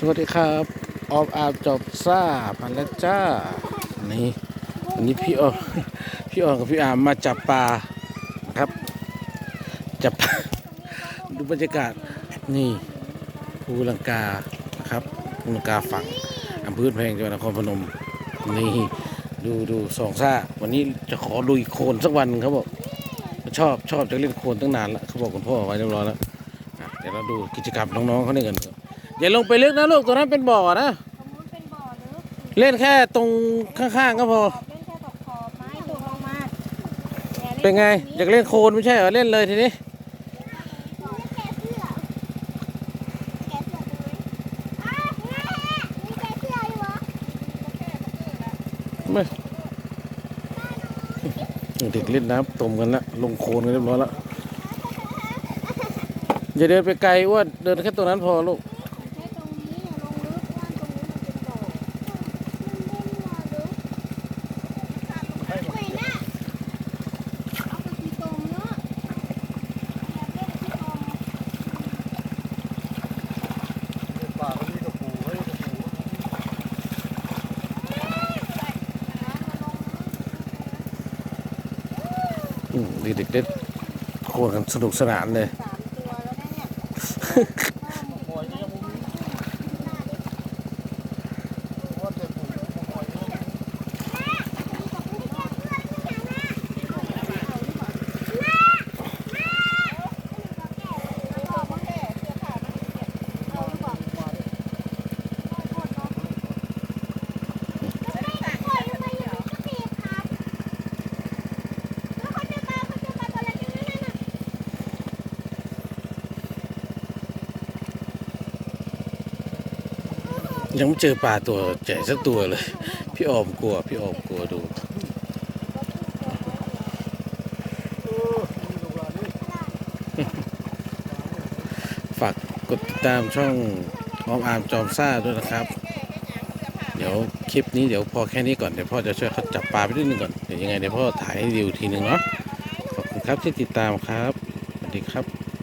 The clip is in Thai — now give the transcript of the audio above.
สวัสดีครับออฟอาจอบซ่าพันแล้วจ้า นี่วันนี้พี่ออพี่ออกับพี่อามมาจับปลาครับ จับดูบรรยากาศนี่ภูลังกานะครับภูลังกาฝั่งอำเภอแพงจังหวัดนครพนม นี่ดูดูสองซ่า วันนี้จะขอลุยโคลนสักวันเขาบอกชอบชอบจะเล่นโคลนตั้งนานแล้วเขาบอกคุณพ่อไว้เรียบร้อยแล้วเดี๋ยวเราดูกิจกรรมน้องๆเขาเนี่ยกัน อย่าลงไปลึกนะลูกตัวนั้นเป็นบ่อนะตรงนู้นเป็นบ่อลึกเล่นแค่ตรงข้างๆก็พอ ขอบเล่นแค่ตกขอบไม้ตกลงมาอย่าล่เป็นไง อยากเล่นโคลนไม่ใช่เหรอ เล่นเลยทีนี้แกะเสื้อแกะเสื้อเลยอ้าวแม่มีแกะเสื้ออยู่เหรอไม่เด็กเล่นน้ำตมกันละลงโคลนกันเรียบร้อยแล้วอย่าเดินไปไกลอ้ว่าเดินแค่ตรงนั้นพอลูก เด็กๆเล่นโคลนกันสนุกสนานเลย สามตัวแล้วนะเนี่ยหอยยังมุ้งว่าจะปูหอยยังมุ้ง ยังไม่เจอปลาตัวใหญ่สักตัวเลย พี่ออมกลัว พี่ออมกลัวดูฝากกดติดตามช่องออมอามจอมซ่าด้วยนะครับ เดี๋ยวคลิปนี้เดี๋ยวพอแค่นี้ก่อน เดี๋ยวพ่อจะช่วยเขาจับปลาไปนิดนึงก่อน เดี๋ยวยังไงเดี๋ยวพ่อถ่ายให้ดูทีนึงเนาะ ขอบคุณครับที่ติดตามครับ สวัสดีครับ